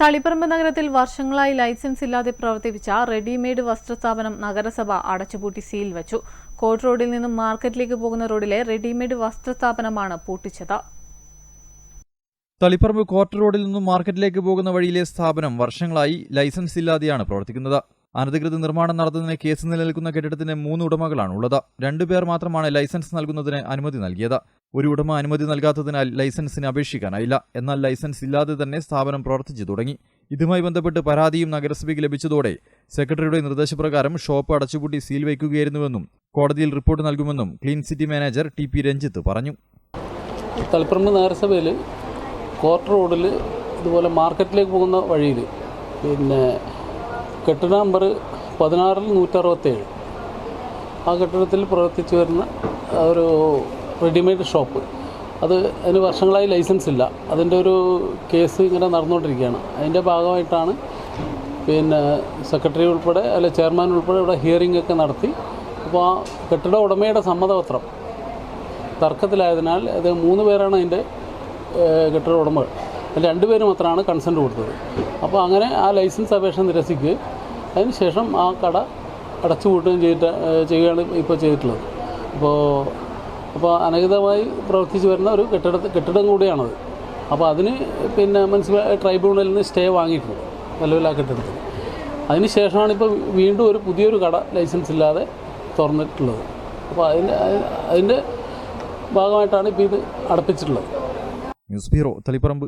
തളിപ്പറമ്പ് നഗരത്തിൽ വർഷങ്ങളായി ലൈസൻസ് ഇല്ലാതെ പ്രവർത്തിപ്പിച്ച റെഡിമെയ്ഡ് വസ്ത്രസ്ഥാപനം നഗരസഭ അടച്ചുപൂട്ടി സീൽ വെച്ചു. കോട്ട് റോഡിൽ നിന്നും മാർക്കറ്റിലേക്ക് പോകുന്ന റോഡിലെ റെഡിമെയ്ഡ് വസ്ത്രസ്ഥാപനമാണ് പൂട്ടിച്ചത്. തളിപ്പറമ്പ് കോർട്ട് റോഡിൽ നിന്നും മാർക്കറ്റിലേക്ക് പോകുന്ന വഴിയിലെ സ്ഥാപനം വർഷങ്ങളായി ലൈസൻസ് ഇല്ലാതെയാണ് പ്രവർത്തിക്കുന്നത്. അനധികൃത നിർമ്മാണം നടത്തുന്നതിന് കേസ് നിലനിൽക്കുന്ന കെട്ടിടത്തിന് മൂന്ന് ഉടമകളാണ് ഉള്ളത് രണ്ടുപേർ മാത്രമാണ് ലൈസൻസ് നൽകുന്നതിന് അനുമതി നൽകിയത്. ഒരു ഉടമ അനുമതി നൽകാത്തതിനാൽ ലൈസൻസിന് അപേക്ഷിക്കാനായില്ല. എന്നാൽ ലൈസൻസ് ഇല്ലാതെ തന്നെ സ്ഥാപനം പ്രവർത്തിച്ചു തുടങ്ങി. ഇതുമായി ബന്ധപ്പെട്ട് പരാതിയും നഗരസഭയ്ക്ക് ലഭിച്ചതോടെ സെക്രട്ടറിയുടെ നിർദ്ദേശപ്രകാരം ഷോപ്പ് അടച്ചുപൂട്ടി സീൽ വയ്ക്കുകയായിരുന്നുവെന്നും കോടതിയിൽ റിപ്പോർട്ട് നൽകുമെന്നും clean city manager T P Ranjith പറഞ്ഞു. തളിപ്പറമ്പ് നഗരസഭയിൽ കോർട്ട് റോഡിൽ ഇതുപോലെ മാർക്കറ്റിലേക്ക് പോകുന്ന വഴിയിൽ പിന്നെ കെട്ടിട നമ്പർ പതിനാറിൽ നൂറ്ററുപത്തേഴ്. ആ കെട്ടിടത്തിൽ പ്രവർത്തിച്ചു വരുന്ന ഒരു റെഡിമെയ്ഡ് ഷോപ്പ്. അത് അതിന് വർഷങ്ങളായി ലൈസൻസ് ഇല്ല. അതിന്റെ ഒരു കേസ് ഇങ്ങനെ നടന്നുകൊണ്ടിരിക്കുകയാണ്. അതിന്റെ ഭാഗമായിട്ടാണ് പിന്നെ സെക്രട്ടറി ഉൾപ്പെടെ അല്ലെ ചെയർമാൻ ഉൾപ്പെടെ ഇവിടെ ഹിയറിംഗ് ഒക്കെ നടത്തി. അപ്പോൾ ആ കെട്ടിട ഉടമയുടെ സമ്മതപത്രം തർക്കത്തിലായതിനാൽ അത് മൂന്ന് പേരാണ് അതിന്റെ കെട്ടിട ഉടമകൾ. അതിൽ രണ്ടുപേര് മാത്രമാണ് കൺസെന്റ് കൊടുത്തത്. അപ്പോൾ അങ്ങനെ ആ ലൈസൻസ് അപേക്ഷ നിരസിക്കുകയും അതിനുശേഷം ആ കട അടച്ചുപൂട്ടുകയും ചെയ്തിട്ട് ചെയ്യുകയാണ് ഇപ്പോൾ ചെയ്തിട്ടുള്ളത്. അപ്പോൾ അപ്പോൾ അനധികൃതമായി പ്രവർത്തിച്ചു വരുന്ന ഒരു കെട്ടിട കെട്ടിടം കൂടിയാണത്. അപ്പോൾ അതിന് പിന്നെ മുനിസിപ്പൽ ട്രൈബ്യൂണലിൽ നിന്ന് സ്റ്റേ വാങ്ങിയിട്ടുണ്ട് നിലവിൽ ആ കെട്ടിടത്തിൽ. അതിന് ശേഷമാണ് ഇപ്പോൾ വീണ്ടും ഒരു പുതിയൊരു കട ലൈസൻസ് ഇല്ലാതെ തുറന്നിട്ടുള്ളത്. അപ്പോൾ അതിന്റെ അതിന്റെ ഭാഗമായിട്ടാണ് ഇപ്പോൾ ഇത് അടപ്പിച്ചിട്ടുള്ളത്. News bureau Taliparamba.